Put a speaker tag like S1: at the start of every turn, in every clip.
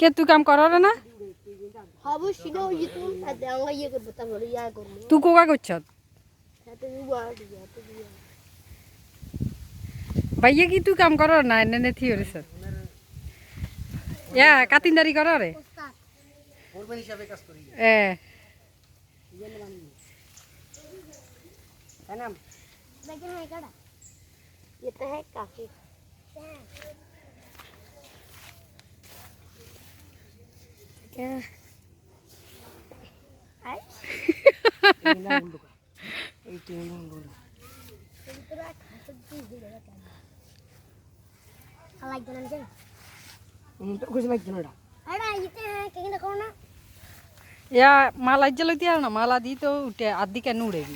S1: কে তুই কাম করার না
S2: অবশ্যই না ওই তো আমরা ইয়ে করবো তারপরে ইয়া করবো
S1: তুই কোকা করছ
S2: হাতে বুয়া দিয়া হাতে বুয়া
S1: ভাইয়া কি তুই কাম করার না এনে নে থিও রে স্যার ইয়া কাতিনদারি কর রে
S3: ফোরম্যান হিসাবে কাজ করি
S1: এ
S3: তাই না
S2: लेकिन है कड़ा ये तो है काफी हाँ,
S1: या माला इज्जल होती माला दी तो
S3: उठे आधी कैन उड़ेगी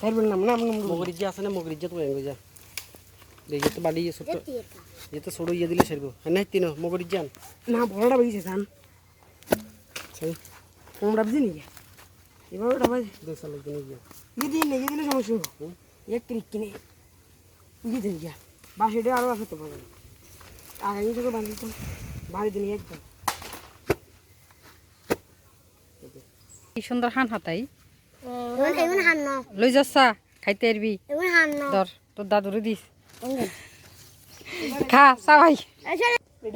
S3: फिर बोलना मैं हम लोग आएँगे जा तो बाड़ी ये सुट
S2: ये तो
S3: सोड़ो ये दिले सर को है ना तीनों मोगरी जान ना बोल रहा भाई সেই কোমরা বুঝি নাকি এবার ওটা ভাই দুশো লোক দিনে গিয়া। ইয়ে দিলে সমস্যা হবে। এক ক্রিক কিনে ইয়ে দিন গিয়া। বাসিটা আরও আছে তো ভালো আগে থেকে বাঁধি তো একদম।
S1: কি সুন্দর হান হাতাই। লই যাচ্ছা খাইতে আরবি ধর তোর দাদুরে দিস। খা
S2: আচ্ছা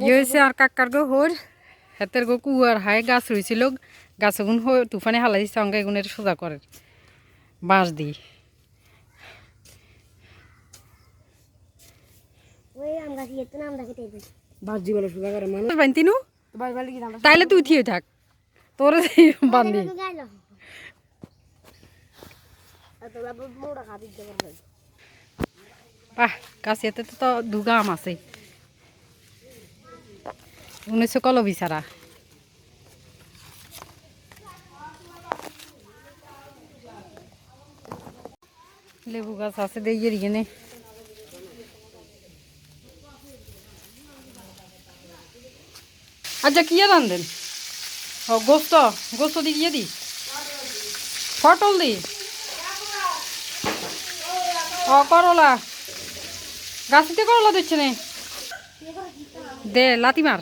S1: ইয়ে হয়েছে আর কাকার গো হোর। হাতের গো কুয়ার হায় গাছ রয়েছিল গাছ গুণ তুফানে হালাই দিচ্ছে অঙ্গে এগুনের সোজা করে। বাঁশ দি।
S2: ইয়ে
S3: ধানটা
S1: তাইলে তুই থিয়ে থাক। তোর বান্ধি বাহ গাছে এতে তো দুগা আম আছে। উনিশশো কল বিচারা লেবু গাছ আছে দিয়ে এখানে। আচ্ছা কি রান্ধেন? ও গোস্ত গোস্ত দি গিয়ে দি? পটল দি? ও করলা। গাছিতে করলা দিচ্ছে নে। দে লাতি মার।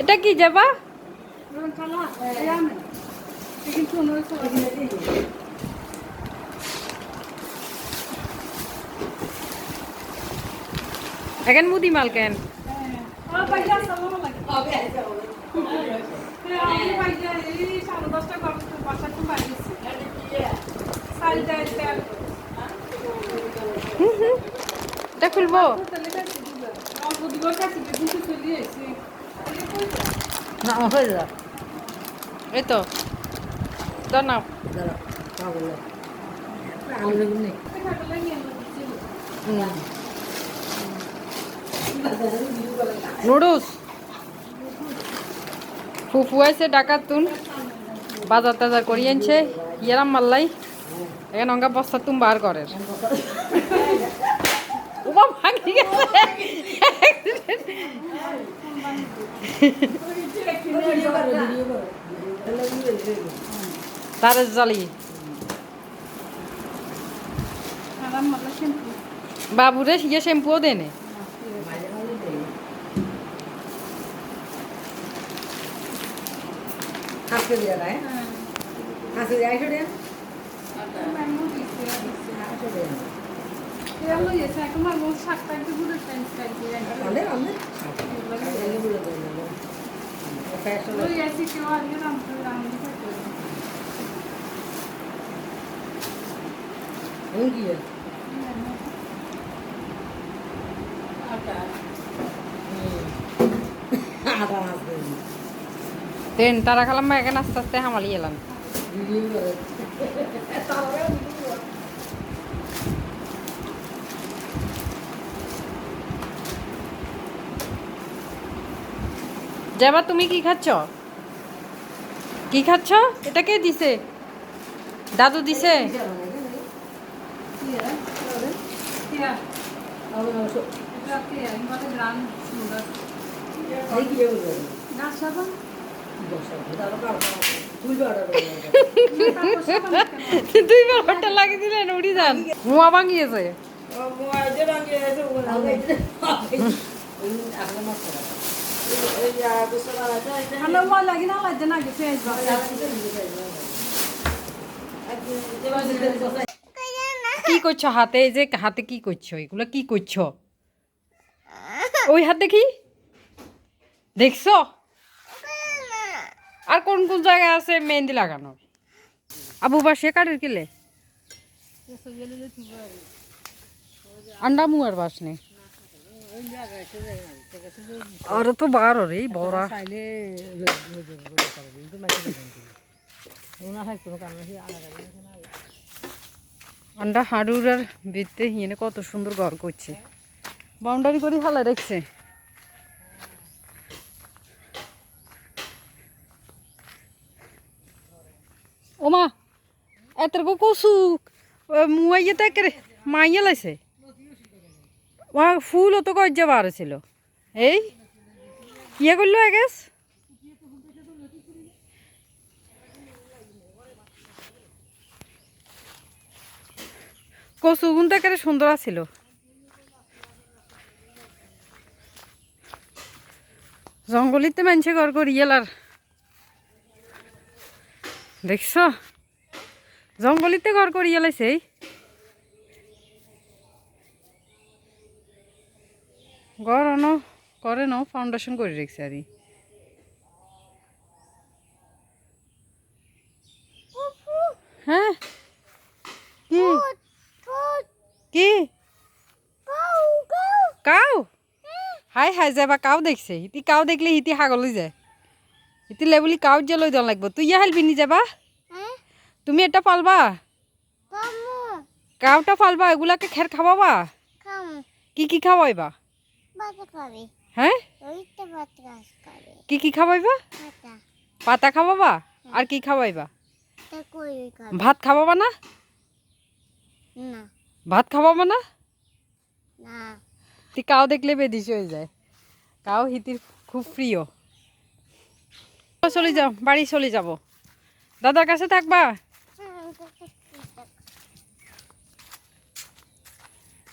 S1: এটা কি যাবা? এখন মুদি মাল কেন? এটা খুলবো? না হয়ে যা এই তো। নুডলস। ফুফু আছে ডাকাত তুন বাজার টাজার করি আনছে। ইয়ারাম মাল্লাই। এখন অঙ্গা বস্তা তুম বার করে তার জালি বাবুরে ইয়ে শ্যাম্পুও দেনে
S3: হাসতে দিয়া দেয় হাসতে দিয়ে
S1: দেন তারা খালাম এখানে আস্তে আস্তে হামালি এলাম। যাবা তুমি কি খাচ্ছ? কি খাচ্ছ? এটা কে দিছে? দাদু দিছে? দুইবার উড়ি ভাঙিয়েছে। কি করছ হাতে যে হাতে কি করছ এগুলো কি করছ ওই হাত দেখি দেখছ আর কোন কোন জায়গায় আছে মেহেন্দি লাগানোর আবু বা সে কাঠের কিলে আন্ডা মুয়ার বাস নেই আর তো বার রে বড়া। আন্ডা হাড়ুর ভিতরে হিনে কত সুন্দর ঘর করছে। বাউন্ডারি করে হালা রেখছে। ওমা এত গো কসু মুয়াইয়ে তাকে মাইয়ে লাইছে। ওয়া ফুল তো গজ্জা বার ছিল। এই ইয়ে করল এগেস গুণ তো একেবারে সুন্দর আছিল। জঙ্গলিতে মানুষে ঘর করি এলার দেখছ? জঙ্গলিতে ঘর করি এলাইছে অন করে ন ফাউন্ডেশন করে রেখেছে আর হ্যাঁ? কি? কি? কাউ? হাই হাই যাবা কাউ দেখছে। ইতি কাউ দেখলে ইতি হাগলৈ যায়। ইতি লেবুলি কাউ যে লৈ দন লাগব। তুই ইয়া হেলবি নি যাবা তুমি এটা পালবা কাউটা পালবা এগুলাকে খের খাওয়াবা কি কি খাওয়াইবা হ্যাঁ? কি কি খাওয়াইবা? পাতা খাওয়াবা? আর কি খাওয়াইবা? ভাত খাওয়াবা না? ভাত খাওয়াবা না? তুই কাউ দেখলে বেদিস হয়ে যায়। কাউ হিতির খুব প্রিয়। চলে যাও বাড়ি চলে যাব। দাদার কাছে থাকবা।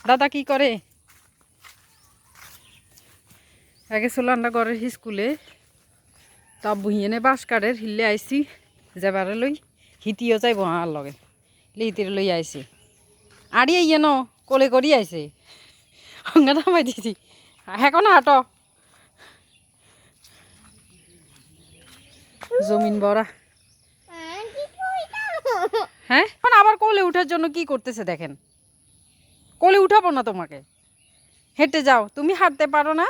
S1: দাদা কি করে? আগে আমরা ঘরের স্কুলে তা বুহিয়েনে বাস কাঠের হিলে আইসি যাবারে লই হিতিও যাইব আর লগে। লিহিতির লই আইসি আড়ি আইয়ে ন, কোলে করি আইছে। হঙ্গা নামাই দিছি। এখন হাট। জমিন বড়া। হ্যাঁ? এখন আবার কোলে উঠার জন্য কি করতেছে দেখেন? কোলে উঠাবো না তোমাকে। হেঁটে যাও। তুমি হাঁটতে পারো না।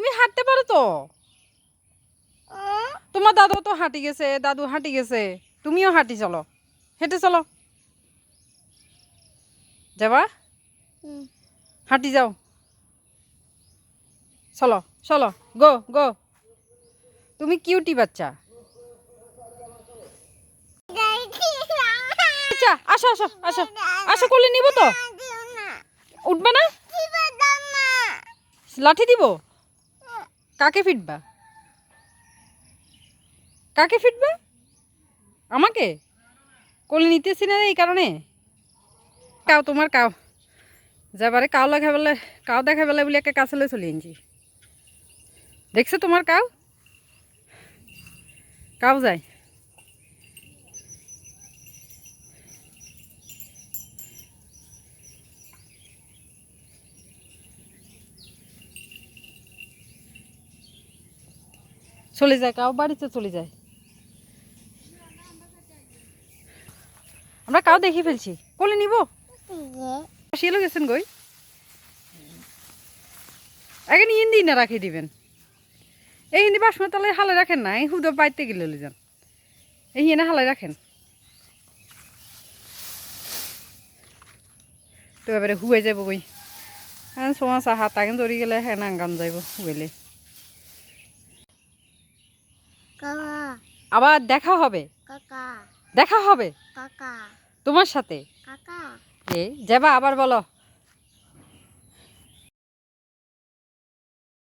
S1: তুমি হাঁটতে পারো তো? তোমার দাদু তো হাঁটি গেছে দাদু হাঁটি গেছে। তুমিও হাঁটি চলো হেঁটে চলো। যাবা? হাঁটি যাও। চলো চলো গো গো। তুমি কিউটি বাচ্চা। আচ্ছা আসো আসো আসো আসো কোলে নিব তো। উঠবে না। লাঠি দিব? কাকে ফিটবা? কাকে ফিটবা? আমাকে? কোলে নিতেছি না এই কারণে? কাও তোমার কাও। যাবারে কাও লাগা বলে কাও দেখা বেলা বলে একটা কাছে চলে এনেছি দেখছ তোমার কাও? কাও যায়। চলে যায় কাউ বাড়িতে চলে যায়। আমরা কাউ দেখি ফেলছি। কোলে নিব? আসিয়ে গেছেন গই আগে নিয়ে হিন্দি না রাখি দিবেন। এই হিন্দি বাসমা তালে হালে রাখেন না, এই হুদো বাইতে গেলে যান। এই হিনে হালে রাখেন। তো এবারে হুয়ে যাব গই হ্যাঁ সোয়া হাত আগে ধরে গেলে হ্যাঁ নাঙ্গাম যাইব হুয়েলে
S2: কাকা
S1: আবার দেখা হবে।
S2: কাকা।
S1: দেখা হবে।
S2: কাকা।
S1: তোমার সাথে।
S2: কাকা।
S1: এ যাবা আবার বলো।